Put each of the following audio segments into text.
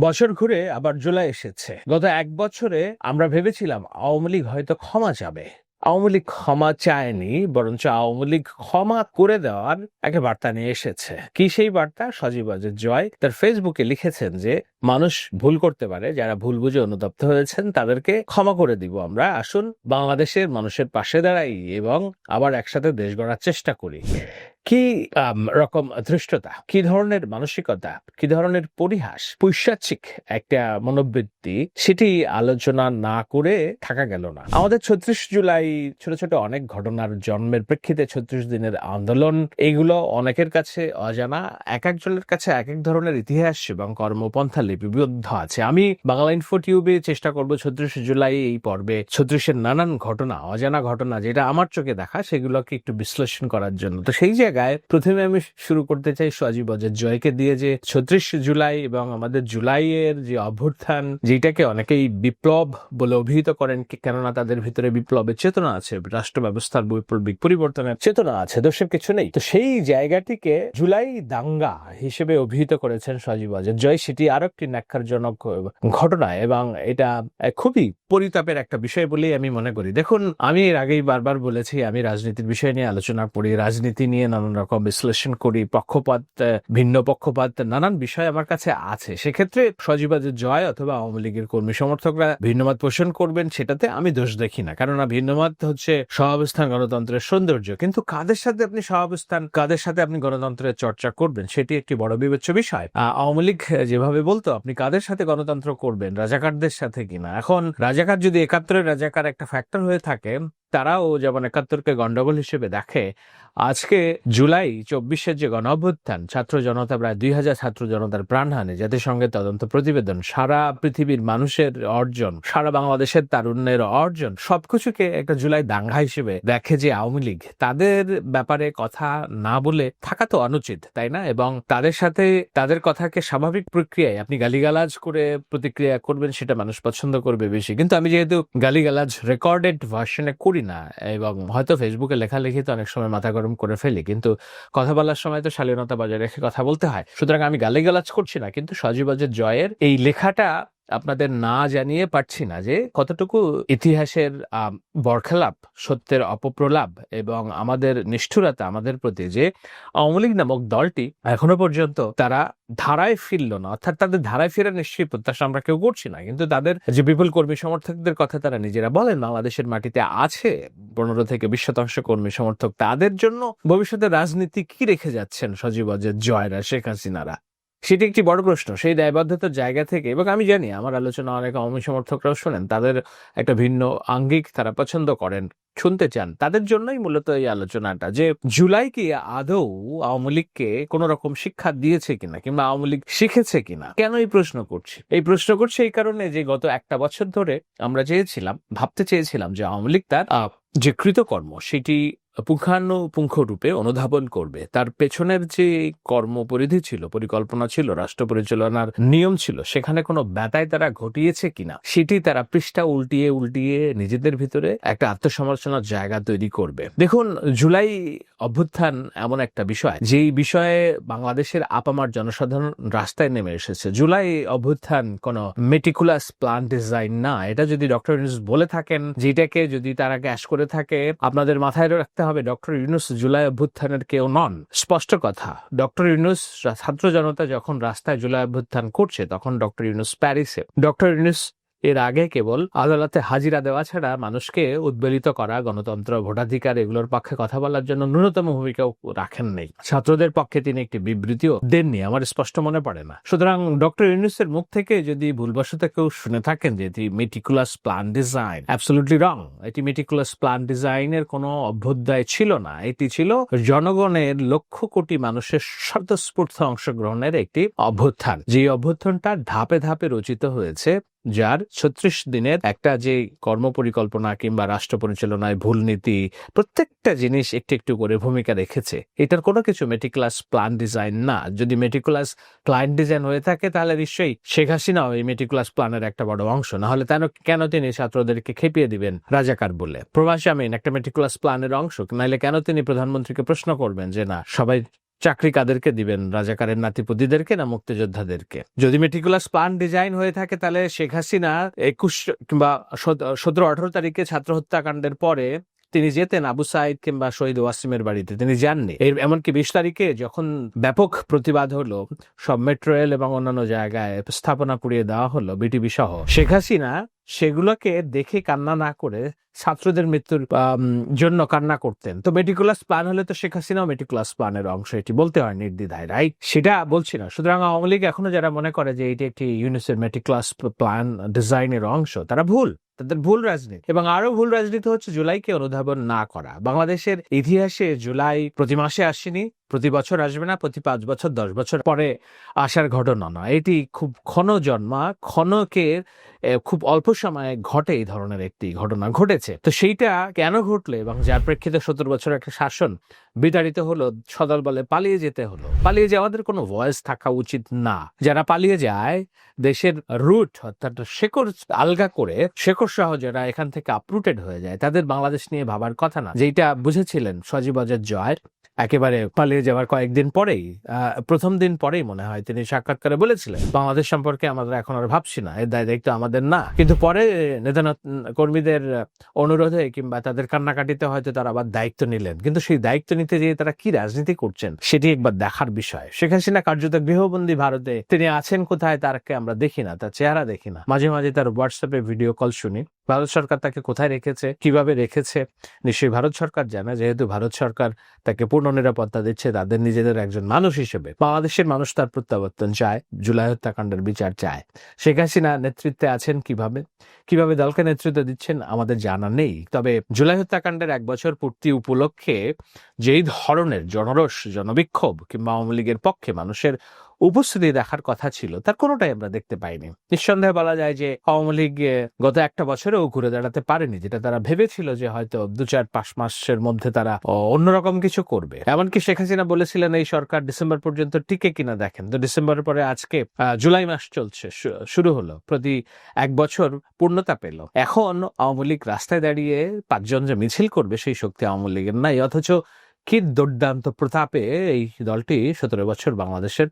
বছর ঘুরে আবার জুলাই এসেছে। গত এক বছরে আমরা ভেবেছিলাম আওয়ামী লীগ হয়তো ক্ষমা চাবে। আওয়ামী লীগ ক্ষমা চায়নি, বরঞ্চ আওয়ামী লীগ ক্ষমা করে দেওয়ার একটা বার্তা নিয়ে এসেছে। কি সেই বার্তা? সজীব অজয় জয় তার ফেসবুকে লিখেছেন যে, মানুষ ভুল করতে পারে, যারা ভুল বুঝে অনুতপ্ত হয়েছেন তাদেরকে ক্ষমা করে দিব আমরা। আসুন বাংলাদেশের মানুষের পাশে দাঁড়াই এবং আবার একসাথে দেশ গড়ার চেষ্টা করি। কি রকম ধৃষ্টতা, কি ধরনের মানসিকতা, কি ধরনের পরিহাস, পৈশাচিক একটা মনোবৃত্তি, সেটি আলোচনা না করে থাকা গেল না। আমাদের ছত্রিশ জুলাই ছোট ছোট অনেক ঘটনার জন্মের প্রেক্ষিতে ছত্রিশ দিনের আন্দোলন এইগুলো অনেকের কাছে অজানা, এক একজনের কাছে এক এক ধরনের ইতিহাস এবং কর্মপন্থা লিপিবদ্ধ আছে। আমি বাংলা ইনফো টিউবে চেষ্টা করব ছত্রিশ জুলাই এই পর্বে ছত্রিশের নানান ঘটনা, অজানা ঘটনা যেটা আমার চোখে দেখা, সেগুলোকে একটু বিশ্লেষণ করার জন্য। তো সেই জায়গায় প্রথমে আমি শুরু করতে চাই সজীব অজয় জয়কে দিয়ে যে ছত্রিশ জুলাই এবং আমাদের জুলাইয়ের যে অভ্যুত্থান, যেটাকে অনেকেই বিপ্লব বলে অভিহিত করেন কেননা তাদের ভিতরে বিপ্লবের চেতনা আছে, রাষ্ট্র ব্যবস্থার বৈপ্লবিক পরিবর্তনের চেতনা আছে দোষের কিছু নেই। তো সেই জায়গাটিকে জুলাই দাঙ্গা হিসেবে অভিহিত করেছেন সজীব অজয় জয়। সেটি আরও একটি ন্যাক্কারজনক ঘটনা এবং এটা খুবই পরিতাপের একটা বিষয় বলেই আমি মনে করি। দেখুন, আমি এর আগেই বারবার বলেছি, আমি রাজনীতির বিষয় নিয়ে আলোচনা করি, রাজনীতি নিয়ে নানান রকম বিশ্লেষণ করি, পক্ষপাত ভিন্ন পক্ষপাত, নানান বিষয় আমার কাছে আছে। সেক্ষেত্রে সজীবাজের জয় অথবা আওয়ামী লীগের কর্মী সমর্থকরা ভিন্নমত পোষণ করবেন, সেটাতে আমি দোষ দেখি না। কেননা ভিন্নমত হচ্ছে সহাবস্থান গণতন্ত্রের সৌন্দর্য। কিন্তু কাদের সাথে আপনি সহাবস্থান, কাদের সাথে আপনি গণতন্ত্রের চর্চা করবেন, সেটি একটি বড় বিবেচ্য বিষয়। আওয়ামী লীগ যেভাবে বলতো, আপনি কাদের সাথে গণতন্ত্র করবেন, রাজাকারদের সাথে কিনা? এখন রাজাকার যদি একাত্তরের রাজাকার একটা ফ্যাক্টর হয়ে থাকে তারাও যেমন একাত্তরকে গন্ডগোল হিসেবে দেখে, আজকে জুলাই চব্বিশের যে গণ অভ্যুত্থান ছাত্র জনতা প্রায় দুই হাজার ছাত্র জনতার প্রাণহানি জাতিসংঘের তদন্ত প্রতিবেদন, সারা পৃথিবীর মানুষের অর্জন, সারা বাংলাদেশের তারুণ্যের অর্জন, সবকিছুকে একটা জুলাই দাঙ্গা হিসেবে দেখে যে আওয়ামী লীগ। তাদের ব্যাপারে কথা না বলে থাকা তো অনুচিত, তাই না? এবং তাদের সাথে তাদের কথাকে স্বাভাবিক প্রক্রিয়ায় আপনি গালিগালাজ করে প্রতিক্রিয়া করবেন, সেটা মানুষ পছন্দ করবে বেশি। কিন্তু আমি যেহেতু গালিগালাজ রেকর্ডেড ভার্সনে করি না। এবং হয়তো ফেসবুকে লেখালেখি তো অনেক সময় মাথা গরম করে ফেলি, কিন্তু কথা বলার সময় তো শালীনতা বজায় রেখে কথা বলতে হয়। সুতরাং আমি গালিগালাজ করছি না, কিন্তু সজীবজের জয়ের এই লেখাটা আপনাদের না জানিয়ে পারছি না যে কতটুকু ইতিহাসের বরখেলাপ, সত্যের অপপ্রলাপ এবং আমাদের নিষ্ঠুরতা আমাদের প্রতি যে আওয়ামী লীগ নামক দলটি এখনও পর্যন্ত তারা ধারায় ফিরল না, অর্থাৎ তাদের ধারায় ফেরার নিশ্চয়ই প্রত্যাশা আমরা কেউ করছি না। কিন্তু তাদের যে বিপুল কর্মী সমর্থকদের কথা তারা নিজেরা বলেন, বাংলাদেশের মাটিতে আছে পনেরো থেকে বিশ শতাংশ কর্মী সমর্থক, তাদের জন্য ভবিষ্যতে রাজনীতি কি রেখে যাচ্ছেন সজীব অজয়, জয়রা, শেখ হাসিনারা? সেটি একটি বড় প্রশ্ন। সেই দায়বদ্ধতার জায়গা থেকে, এবং আমি জানি আমার আলোচনা অনেক আওয়ামী সমর্থকরাও শোনেন, তাদের একটা ভিন্ন আঙ্গিক তারা পছন্দ করেন, শুনতে চান। তাদের জন্যই মূলত এই আলোচনাটা, যে জুলাই কি আদৌ আওয়ামী লীগকে কোন রকম শিক্ষা দিয়েছে কিনা, কিংবা আওয়ামী লীগ শিখেছে কিনা? কেন এই প্রশ্ন করছি? এই প্রশ্ন করছি এই কারণে যে গত একটা বছর ধরে আমরা চেয়েছিলাম, ভাবতে চেয়েছিলাম যে আওয়ামী লীগ তার যে কৃতকর্ম, সেটি পুঙ্খানুপুঙ্খ রূপে অনুধাবন করবে। তার পেছনের যে কর্মপরিধি ছিল, পরিকল্পনা ছিল, রাষ্ট্র পরিচালনার নিয়ম ছিল, সেখানে কোনো ব্যতায় তারা ঘটিয়েছে কিনা, সেটি তারা পৃষ্ঠা উল্টিয়ে উল্টিয়ে নিজেদের ভিতরে একটা আত্মসমালোচনার জায়গা তৈরি করবে। দেখুন, জুলাই অভ্যুত্থান এমন একটা বিষয়, যেই বিষয়ে বাংলাদেশের আপামার জনসাধারণ রাস্তায় নেমে এসেছে। জুলাই অভ্যুত্থান কোনো মেটিকুলাস প্ল্যান ডিজাইন না। এটা যদি ডক্টর বলে থাকেন, যেটাকে যদি তারা গ্যাস করে থাকে, আপনাদের মাথায় রাখতে হবে ডক্টর ইউনুস জুলাই অভ্যুত্থানের কেউ নন। স্পষ্ট কথা, ডক্টর ইউনুস ছাত্র জনতা যখন রাস্তায় জুলাই অভ্যুত্থান করছে, তখন ডক্টর ইউনুস প্যারিসে। ডক্টর ইউনুস এর আগে কেবল আদালতে হাজিরা দেওয়া ছাড়া মানুষকে উদ্বেলিত করা গণতন্ত্র, ভোটাধিকার এগুলোর পক্ষে কথা বলার জন্য ন্যূনতম ভূমিকাও রাখেন নেই। ছাত্রদের পক্ষে তিনি একটি বিবৃতিও দেননি, আমার স্পষ্ট মনে পড়ে না। সুতরাং ডক্টর ইউনুসের মুখ থেকে যদি ভুলবশত কেউ শুনে থাকেন যে এটি meticulous plan design absolutely wrong এটি মেটিকুলাস প্ল্যান ডিজাইনের কোনো অভ্যুদয় ছিল না, এটি ছিল জনগণের লক্ষ কোটি মানুষের স্বতঃস্ফূর্ত অংশগ্রহণের একটি অভ্যুত্থান। যে অভ্যুত্থানটা ধাপে ধাপে রচিত হয়েছে যার ছত্রিশ দিনের একটা যে কর্ম পরিকল্পনা কিংবা রাষ্ট্র পরিচালনায় ভুল নীতি, প্রত্যেকটা জিনিস একটু একটু করে ভূমিকা রেখেছে। এটার কোনো কিছু মেটিকুলাস প্ল্যান ডিজাইন না। যদি মেটিকুলাস প্ল্যান ডিজাইন হয়ে থাকে, তাহলে নিশ্চয়ই শেখ হাসিনাও এই মেটিকুলাস প্ল্যানের একটা বড় অংশ। না হলে তেন কেন তিনি ছাত্রদেরকে খেপিয়ে দিবেন? রাজাকার বলে। প্রবাসী আমিন, একটা মেটিকুলাস প্ল্যানের অংশ। নাহলে কেন তিনি প্রধানমন্ত্রীকে প্রশ্ন করবেন যে, না, সবাই চাকরি কাদেরকে দিবেন? রাজাকারের নাতিপুতিদেরকে না মুক্তিযোদ্ধাদেরকে? যদি মেটিকুলাস প্ল্যান ডিজাইন হয়ে থাকে, তাহলে শেখ হাসিনা একুশ কিংবা সতেরো আঠারো তারিখে ছাত্র হত্যাকাণ্ডের পরে তিনি যেতেন আবু সাইদ কিংবা শহীদ ওয়াসিমের বাড়িতে। তিনি যাননি। এর এমনকি বিশ তারিখে যখন ব্যাপক প্রতিবাদ হলো, সব মেট্রো রেল এবং অন্যান্য জায়গায় স্থাপনা পুড়িয়ে দেওয়া হলো বিটিভি সহ। শেখ হাসিনা সেগুলোকে দেখে কান্না না করে ছাত্রদের মৃত্যুর জন্য কান্না করতেন। তো মেটিকুলাস প্ল্যান হলে তো শেখ হাসিনাও মেটিকুলাস প্ল্যানের অংশ। এটি বলতে হয় নির্দ্বিধায়, রাইট? সেটা বলছি না। সুতরাং আওয়ামী লীগ এখনও যারা মনে করে যে এটি একটি ইউনিসের মেটিকুলাস প্ল্যান ডিজাইনের অংশ, তারা ভুল। তাদের ভুল রাজনীতি। এবং আরও ভুল রাজনীতি হচ্ছে জুলাইকে অনুধাবন না করা। বাংলাদেশের ইতিহাসে জুলাই প্রতি মাসে আসেনি। প্রতি বছর আসবে না, প্রতি পাঁচ বছর, দশ বছর পরে আসার ঘটনা নয় এটি খুব ক্ষণ জন্মা ক্ষণকের খুব অল্প সময়ে ঘটে এই ধরনের একটি ঘটনা ঘটেছে। তো সেইটা কেন ঘটলো এবং যার প্রেক্ষিতে সত্তর বছর একটা শাসন বিতাড়িত হলো, সদল বলে পালিয়ে যেতে হলো। পালিয়ে যাওয়াদের কোনো ভয়েস থাকা উচিত না। যারা পালিয়ে যায়, দেশের রুট অর্থাৎ শেকড় আলগা করে শেকড় সহ যারা এখান থেকে আপরুটেড হয়ে যায়, তাদের বাংলাদেশ নিয়ে ভাবার কথা না। যেটা বুঝেছিলেন সজীব অজয় জয় একেবারে পালিয়ে যাওয়ার কয়েকদিন পরেই প্রথম দিন পরেই মনে হয় তিনি সাক্ষাৎকারে বলেছিলেন, বাংলাদেশ সম্পর্কে আমরা এখন আর ভাবছি না, এর দায় দায়িত্ব আমাদের না। কিন্তু পরে নেতা কর্মীদের অনুরোধে কিংবা তাদের কান্নাকাটিতে হয়তো তারা আবার দায়িত্ব নিলেন। কিন্তু সেই দায়িত্ব নিতে গিয়ে তারা কি রাজনীতি করছেন, সেটি একবার দেখার বিষয়। শেখ হাসিনা কার্যত গৃহবন্দী ভারতে, তিনি আছেন কোথায় তারকে আমরা দেখি না, তার চেহারা দেখি না। মাঝে মাঝে তার হোয়াটসঅ্যাপে ভিডিও কল শুনি। ভারত সরকার তাকে কোথায় রেখেছে, কীভাবে রেখেছে? নিশ্চয়ই ভারত সরকার জানে, যেহেতু ভারত সরকার তাকে পূর্ণ নিরাপত্তা দিচ্ছে, তাদের নিজেদের একজন মানুষ হিসেবে। বাংলাদেশের মানুষ তার প্রত্যাবর্তন চায়, জুলাই হত্যাকাণ্ডের বিচার চায়। শেখ হাসিনা নেতৃত্বে আছেন কীভাবে? কীভাবে দলকে নেতৃত্ব দিচ্ছেন আমাদের জানা নেই। তবে জুলাই হত্যাকাণ্ডের এক বছর পূর্তি উপলক্ষে যেই ধরনের জনরস জনবিক্ষোভ কিংবা আওয়ামী লীগের পক্ষে মানুষের উপস্থিতি দেখার কথা ছিল, তার কোনোটাই আমরা দেখতে পাইনি। নিঃসন্দেহে বলা যায় যে আওয়ামী লীগ গত একটা বছরেও ঘুরে দাঁড়াতে পারেনি, যেটা তারা ভেবেছিল যে হয়তো দু চার পাঁচ মাসের মধ্যে তারা অন্যরকম কিছু করবে। এমনকি শেখ হাসিনা বলেছিলেন, এই সরকার ডিসেম্বর পর্যন্ত টিকে কিনা দেখেন। তো ডিসেম্বরের পরে আজকে জুলাই মাস চলছে শুরু হলো, প্রতি এক বছর পূর্ণতা পেল। এখন আওয়ামী লীগ রাস্তায় দাঁড়িয়ে পাঁচজন যে মিছিল করবে, সেই শক্তি আওয়ামী লীগের নাই, অথচ কি দুর্দান্ত প্রতাপে এই দলটি সতেরো বছর বাংলাদেশের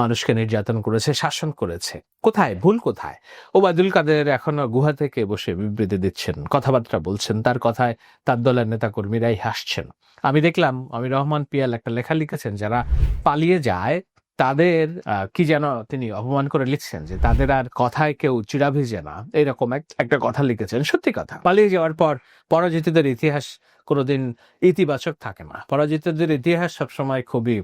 মানুষকে নির্যাতন করেছে, শাসন করেছে। কোথায়? ভুল কোথায়? ওবায়দুল কাদের এখনও গুহা থেকে বসে বিবৃতি দিচ্ছেন, কথাবার্তা বলছেন, তার কথায় তার দলের নেতাকর্মীরাই হাসছেন। আমি দেখলাম আমি রহমান পিয়াল একটা লেখা লিখেছেন, যারা পালিয়ে যায় তাদের কি যেন তিনি অপমান করে লিখছেন যে তাদের আর কথায় কেউ চিরা ভিজে না। এরকম এক- একটা কথা লিখেছেন। সত্যি কথা। পালিয়ে যাওয়ার পর পরাজিতদের ইতিহাস কোনোদিন ইতিবাচক থাকে না। পরাজিতদের ইতিহাস সবসময় খুবই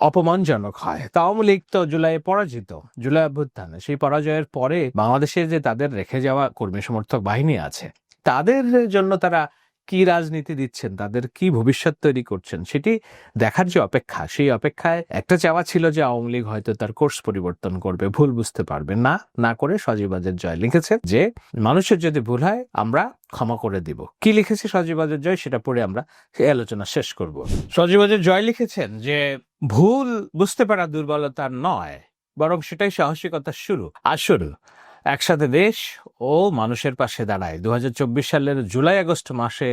অপমানজনক হয়। তা আওয়ামী লীগ তো জুলাই পরাজিত, জুলাই অভ্যুত্থানে। সেই পরাজয়ের পরে বাংলাদেশে যে তাদের রেখে যাওয়া কর্মী সমর্থক বাহিনী আছে, তাদের জন্য তারা কি রাজনীতি দিচ্ছেন? তাদের কি ভবিষ্যৎ তৈরি করছেন? সেটি দেখার যে অপেক্ষা, সেই অপেক্ষায় একটা চাওয়া ছিল যে আওয়ামী লীগ হয়তো তার কোর্স পরিবর্তন করবে, ভুল বুঝতে পারবে। না না করে সজীবাজের জয় লিখেছে যে, মানুষের যদি ভুল হয়, আমরা ক্ষমা করে দিব। কি লিখেছে সজীবাজের জয়? সেটা পড়ে আমরা আলোচনা শেষ করব। সজীবাজের জয় লিখেছেন যে, ভুল বুঝতে পারা দুর্বলতা নয়, বরং সেটাই সাহসিকতার শুরু। শুরু। একসাথে দেশ ও মানুষের পাশে দাঁড়ায়। দু হাজার চব্বিশ সালের জুলাই আগস্ট মাসে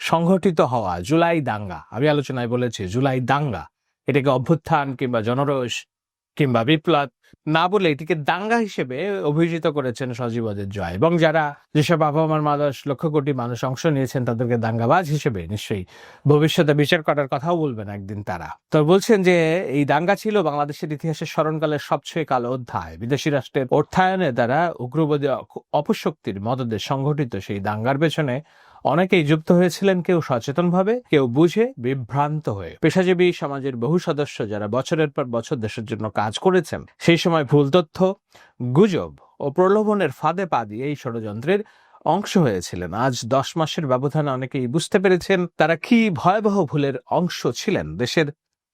সংঘটিত হওয়া জুলাই দাঙ্গা। আমি আলোচনায় বলেছি, জুলাই দাঙ্গা। এটাকে অভ্যুত্থান কিংবা জনরোষ কিংবা বিপ্লব না বলে এটিকে দাঙ্গা হিসেবে অভিহিত করেছেন সজীবদের জয়। এবং যারা যেসব আবহাওয়ার মানুষ, লক্ষ কোটি মানুষ অংশ নিয়েছেন, তাদেরকে দাঙ্গাবাজ হিসেবে নিশ্চয়ই ভবিষ্যতে বিচার করার কথাও বলবেন একদিন তারা। তো বলছেন যে, এই দাঙ্গা ছিল বাংলাদেশের ইতিহাসের স্মরণকালের সবচেয়ে কালো অধ্যায়। বিদেশি রাষ্ট্রের অর্থায়নে দ্বারা উগ্রবাদী অপশক্তির মদদে সংঘটিত সেই দাঙ্গার পেছনে অনেকেই যুক্ত হয়েছিলেন কেউ সচেতনভাবে, কেউ বুঝে বিভ্রান্ত হয়ে। পেশাজীবী সমাজের বহু সদস্য যারা বছরের পর বছর দেশের জন্য কাজ করেছেন, সেই সময় ভুল তথ্য, গুজব ও প্রলোভনের ফাঁদে পা দিয়ে এই ষড়যন্ত্রের অংশ হয়েছিলেন। আজ দশ মাসের ব্যবধানে অনেকেই বুঝতে পেরেছেন তারা কি ভয়াবহ ভুলের অংশ ছিলেন। দেশের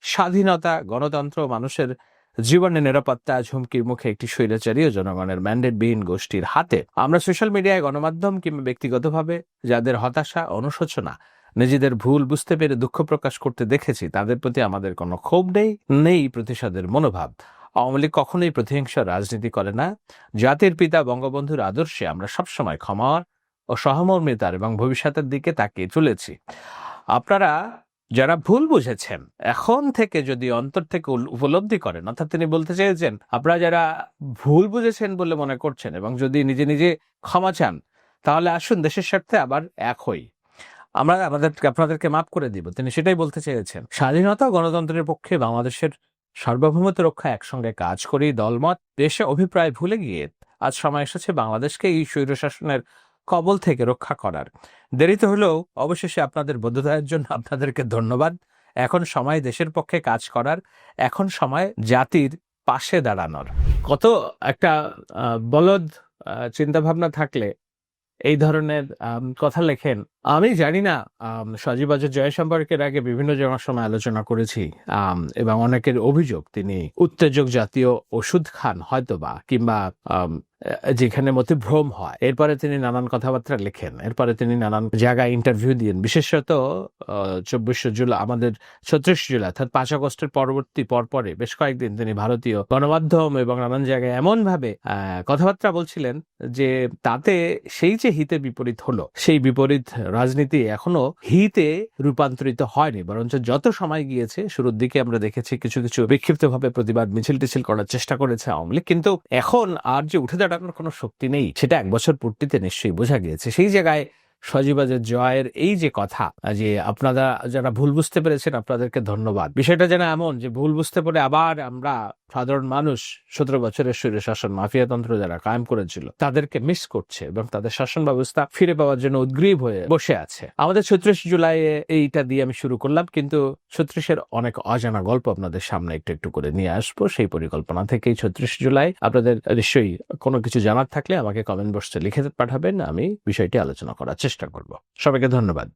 স্বাধীনতা, গণতন্ত্র মানুষের জীবনের নিরাপত্তা আজ হুমকির মুখে একটি স্বৈরাচারী ও জনগণের ম্যান্ডেটবিহীন গোষ্ঠীর হাতে। আমরা সোশ্যাল মিডিয়ায় গণমাধ্যম কিংবা ব্যক্তিগতভাবে যাদের হতাশা, অনুশোচনা, নিজেদের ভুল বুঝতে পেরে দুঃখ প্রকাশ করতে দেখেছি, তাদের প্রতি আমাদের কোনো ক্ষোভ নেই নেই প্রতিশোধের মনোভাব। আওয়ামী লীগ কখনোই প্রতিহিংস রাজনীতি করে না। জাতির পিতা বঙ্গবন্ধুর আদর্শে আমরা সবসময় ক্ষমা ও সহমর্মিতার এবং ভবিষ্যতের দিকে তাকিয়ে চলেছি। আপনারা যারা ভুল বুঝেছেন, এখন থেকে যদি অন্তর থেকে উপলব্ধি করেন, অর্থাৎ তিনি বলতে চেয়েছেন, আপনারা যারা ভুল বুঝেছেন বলে মনে করছেন এবং যদি নিজে নিজে ক্ষমা চান, তাহলে আসুন দেশের স্বার্থে আবার এক হই। আমরা আমাদের আপনাদেরকে মাফ করে দিব। তিনি সেটাই বলতে চেয়েছেন। স্বাধীনতা গণতন্ত্রের পক্ষে বাংলাদেশের সার্বভৌমত্ব রক্ষা একসঙ্গে কাজ করি, দলমত, দেশে অভিপ্রায় ভুলে গিয়ে আজ সময় এসেছে বাংলাদেশকে এই স্বৈরশাসনের কবল থেকে রক্ষা করার। দেরিতে হলেও অবশেষে আপনাদের বদ্ধতার জন্য আপনাদেরকে ধন্যবাদ। এখন সময় দেশের পক্ষে কাজ করার, এখন সময় জাতির পাশে দাঁড়ানোর। কত একটা বলদ চিন্তা ভাবনা থাকলে এই ধরনের কথা লেখেন। আমি জানি না সজীব আজের জয় সম্পর্কের আগে বিভিন্ন জনের সময় আলোচনা করেছি এবং অনেকের অভিযোগ, তিনি উত্তেজক জাতীয় ওষুধ খান হয়তোবা, কিংবা যেখানে মধ্যে ভ্রম হয়। এরপরে তিনি নানান কথাবার্তা লেখেন। এরপরে তিনি নানান জায়গায় ইন্টারভিউ দিয়েন। বিশেষত চব্বিশে জুলাই আমাদের ছত্রিশ জুলাই, অর্থাৎ পাঁচ আগস্টের পরবর্তী পরপরে বেশ কয়েকদিন তিনি ভারতীয় গণমাধ্যম এবং নানান জায়গায় এমন ভাবে কথাবার্তা বলছিলেন যে তাতে সেই যে হিতে বিপরীত হলো, সেই বিপরীত রাজনীতি এখনও হিতে রূপান্তরিত হয়নি। বরঞ্চ যত সময় গিয়েছে, শুরুর দিকে আমরা দেখেছি কিছু কিছু বিক্ষিপ্তভাবে প্রতিবাদ মিছিল টিছিল করার চেষ্টা করেছে আওয়ামী লীগ। কিন্তু এখন আর যে উঠে দাঁড়ানোর কোনো শক্তি নেই। সেটা এক বছর পূর্তিতে নিশ্চয়ই বোঝা গিয়েছে। সেই জায়গায় সজীবাজের জয়ের এই যে কথা, যে আপনারা যারা ভুল বুঝতে পেরেছেন, আপনাদেরকে ধন্যবাদ। বিষয়টা যেন এমন যে ভুল বুঝতে পেরে আবার আমরা সাধারণ মানুষ সতেরো বছরের স্বৈর শাসন মাফিয়াতন্ত্র যারা কায়েম করেছিল, তাদেরকে মিস করছে এবং তাদের শাসন ব্যবস্থা ফিরে পাওয়ার জন্য উদ্গ্রীব হয়ে বসে আছে। আমাদের ছত্রিশ জুলাই এইটা দিয়ে আমি শুরু করলাম, কিন্তু ছত্রিশের অনেক অজানা গল্প আপনাদের সামনে একটু একটু করে নিয়ে আসব। সেই পরিকল্পনা থেকেই ছত্রিশ জুলাই, আপনাদের নিশ্চয়ই কোনো কিছু জানার থাকলে আমাকে কমেন্ট বক্সে লিখে পাঠাবেন, আমি বিষয়টি আলোচনা করার চেষ্টা করব। সবাইকে ধন্যবাদ।